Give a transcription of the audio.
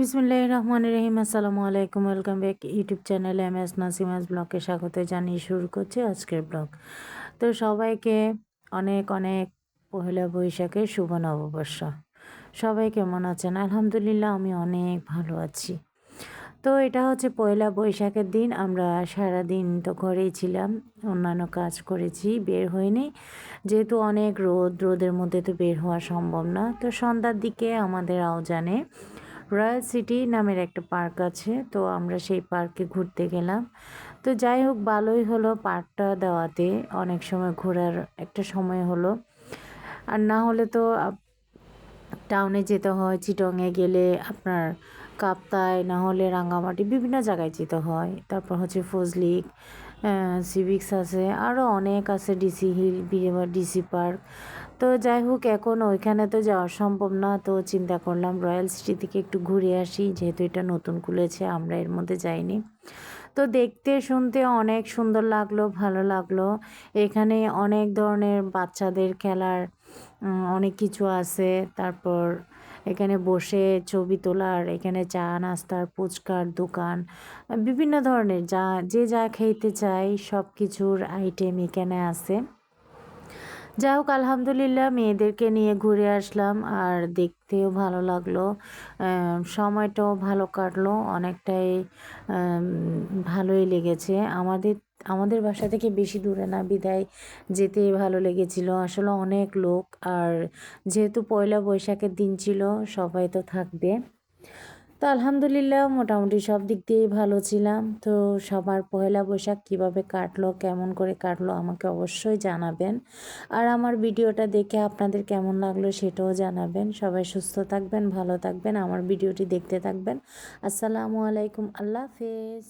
বিসমুল্লাহ রহমান রহিম। আসসালামু আলাইকুম, ওয়েলকাম ব্যাক ইউটিউব চ্যানেলে এম এস নাসিমাস ব্লগকে স্বাগত জানিয়ে শুরু করছি আজকের ব্লগ। তো সবাইকে অনেক অনেক পহেলা বৈশাখের শুভ নববর্ষ। সবাই কেমন আছেন? আলহামদুলিল্লাহ আমি অনেক ভালো আছি। তো এটা হচ্ছে পয়লা বৈশাখের দিন, আমরা সারা দিন তো ঘরেই ছিলাম, অন্যান্য কাজ করেছি, বের হয়নি যেহেতু অনেক রোদ, রোদের মধ্যে তো বের হওয়া সম্ভব না। তো সন্ধ্যার দিকে আমাদের আওজানে রয়্যাল সিটি নামের একটা পার্ক আছে, তো আমরা সেই পার্কে ঘুরতে গেলাম। তো যাই হোক, ভালোই হলো পার্কটা দেওয়াতে। অনেক সময় ঘোরার একটা সময় হলো। আর না হলে তো টাউনে যেতে হয় চিটংয়ে গেলে আপনার কাপ্তায় না হলে রাঙ্গামাটি, বিভিন্ন জায়গায় যেতে হয়। তারপর হচ্ছে ফজলিক সিভিক্স আছে আরও অনেক আছে ডিসি হিল ডিসি পার্ক তো যাই হোক, এখন ওইখানে তো যাওয়া সম্ভব না। তো চিন্তা করলাম রয়্যাল সিটি থেকে একটু ঘুরে আসি, যেহেতু এটা নতুন খুলেছে, আমরা এর মধ্যে যাইনি। তো দেখতে শুনতে অনেক সুন্দর লাগল, ভালো লাগল। এখানে অনেক ধরনের বাচ্চাদের খেলার অনেক কিছু আছে। তারপর এখানে বসে ছবি তোলার, এখানে চা, নাস্তার, ফুচকার দোকান, বিভিন্ন ধরনের যা, যে যা খেতে চাই সব কিছুর আইটেম এখানে আছে। যাই হোক আলহামদুলিল্লাহ মেয়েদেরকে নিয়ে ঘুরে আসলাম আর দেখতেও ভালো লাগল। সময়টাও ভালো কাটলো, অনেকটাই ভালোই লেগেছে। আমাদের আমাদের বাসা থেকে বেশি দূরে না, বিদায় যেতে ভালো লেগেছিল। আসলে অনেক লোক আর যেহেতু পয়লা বৈশাখের দিন ছিল, সবাই তো থাকবে। তো আলহামদুলিল্লাহ মোটামুটি সব দিক দিয়েই ভালো ছিলাম। তো সবার পয়লা বৈশাখ কীভাবে কাটলো, কেমন করে কাটলো আমাকে অবশ্যই জানাবেন। আর আমার ভিডিওটা দেখে আপনাদের কেমন লাগল সেটাও জানাবেন। সবাই সুস্থ থাকবেন, ভালো থাকবেন, আমার ভিডিওটি দেখতে থাকবেন। আসসালামু আলাইকুম, আল্লাহ হাফেজ।